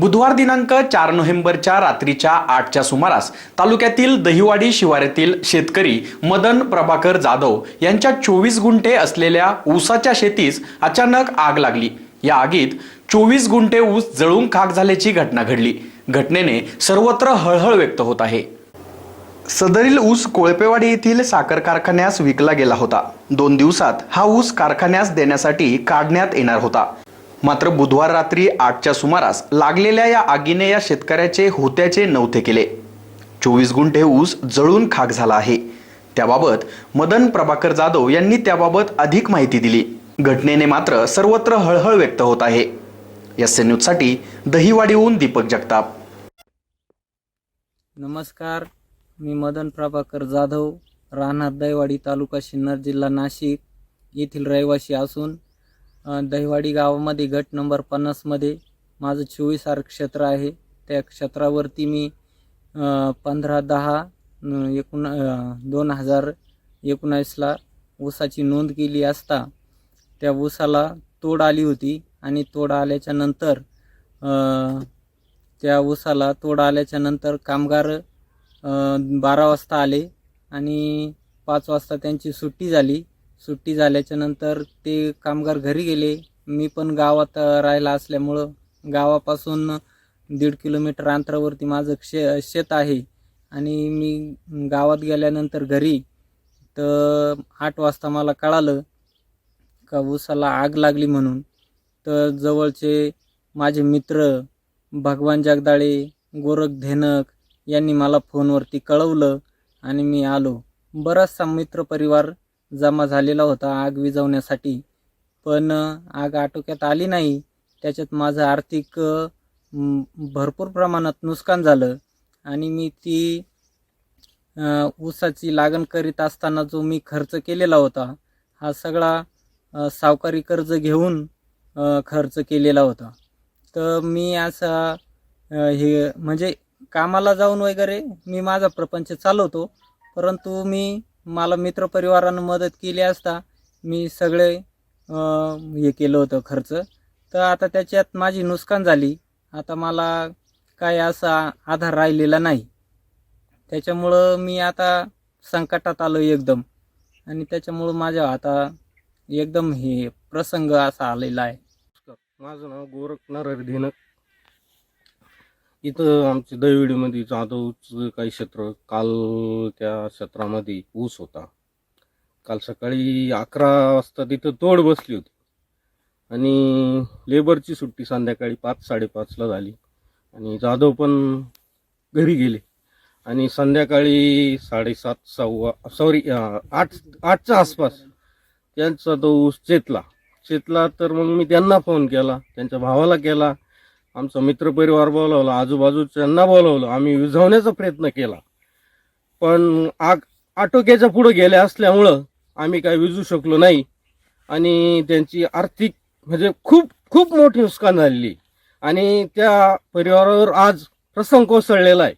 बुधवार दिनांक चार नोव्हेंबरच्या रात्रीच्या आठच्या सुमारास तालुक्यातील दहिवाडी शिवारातील शेतकरी मदन प्रभाकर जाधव यांच्या चोवीस गुंठे असलेल्या ऊसाच्या शेतीस अचानक आग लागली. या आगीत चोवीस गुंठे ऊस जळून खाक झाल्याची घटना घडली. घटनेने सर्वत्र हळहळ व्यक्त होत आहे. सदरील ऊस कोळपेवाडी येथील साखर कारखान्यास विकला गेला होता. दोन दिवसात हा ऊस कारखान्यास देण्यासाठी काढण्यात येणार होता. मात्र बुधवार रात्री आठच्या सुमारास लागलेल्या या आगीने या शेतकऱ्याचे होत्याचे नव्हते केले. चोवीस गुंठे ऊस जळून खाक झाला आहे. त्याबाबत मदन प्रभाकर जाधव यांनी त्याबाबत अधिक माहिती दिली. घटनेने मात्र सर्वत्र हळहळ व्यक्त होत आहे. एस एन न्यूजसाठी दहिवाडीहून दीपक जगताप. नमस्कार मी मदन प्रभाकर जाधव राहणार दहिवाडी तालुका सिन्नर जिल्हा नाशिक येथील रहिवासी असून दहिवाडी गावामध्ये गट नंबर पन्नासमध्ये माझं चोवीस आर क्षेत्र आहे. त्या क्षेत्रावरती मी पंधरा दहा एकोण एकूण दोन हजार एकोणावीसला ऊसाची नोंद केली असता त्या ऊसाला तोड आली होती आणि तोड आल्याच्यानंतर त्या ऊसाला तोड आल्याच्यानंतर कामगार बारा वाजता आले आणि पाच वाजता त्यांची सुट्टी झाली. सुट्टी झाल्याच्यानंतर ते कामगार घरी गेले. मी पण गावात राहायला राहिला असल्यामुळं गावापासून दीड किलोमीटर अंतरावरती माझं क्षे शेत आहे. आणि मी गावात गेल्यानंतर घरी तर आठ वाजता मला कळालं का ऊसाला आग लागली म्हणून. तर जवळचे माझे मित्र भगवान जगदाळे गोरख धेनक यांनी मला फोनवरती कळवलं आणि मी आलो. बराचसा मित्रपरिवार जमा झालेला होता आग विझवण्यासाठी. पण आग आटोक्यात आली नाही. त्याच्यात माझं आर्थिक भरपूर प्रमाणात नुकसान झालं. आणि मी ती ऊसाची लागण करीत असताना जो मी खर्च केलेला होता हा सगळा सावकारी कर्ज घेऊन खर्च केलेला होता. तर मी असा हे म्हणजे कामाला जाऊन वगैरे मी माझा प्रपंच चालवतो. परंतु मी मला मित्रपरिवारानं मदत केली असता मी सगळे हे केलं होतं खर्च. तर आता त्याच्यात माझी नुकसान झाली. आता मला काय असा आधार राहिलेला नाही. त्याच्यामुळं मी आता संकटात आलो एकदम. आणि त्याच्यामुळं माझ्या आता एकदम हे प्रसंग असा आलेला आहे. माझं नाव गोरख नरक इथं आमच्या दैविडीमध्ये जाधवचं काही क्षेत्र काल त्या क्षेत्रामध्ये ऊस होता. काल सकाळी अकरा वाजता तिथं तोड बसली होती. आणि लेबरची सुट्टी संध्याकाळी पाच साडेपाचला झाली. आणि जाधव पण घरी गेले. आणि संध्याकाळी साडेसात सव्वा सॉरी आठ आठच्या आसपास त्यांचा तो ऊस चेतला. चेतला तर मग मी त्यांना फोन केला त्यांच्या भावाला केला. आमचा मित्रपरिवार बोलावला आजूबाजूच्यांना बोलावलं आम्ही विझवण्याचा प्रयत्न केला. पण आग आटोक्याच्या पुढं गेल्या असल्यामुळं आम्ही काय विजू शकलो नाही. आणि त्यांची आर्थिक म्हणजे खूप खूप मोठी नुकसान झालेली. आणि त्या परिवारावर आज प्रसंग कोसळलेला आहे.